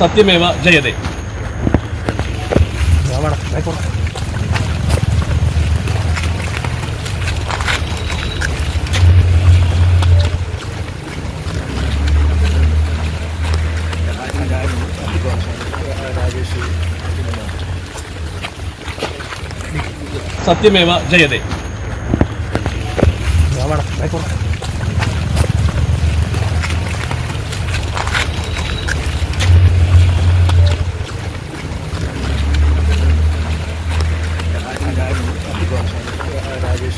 സത്യമേവ ജയതേ. സത്യമേവ ജയതേ.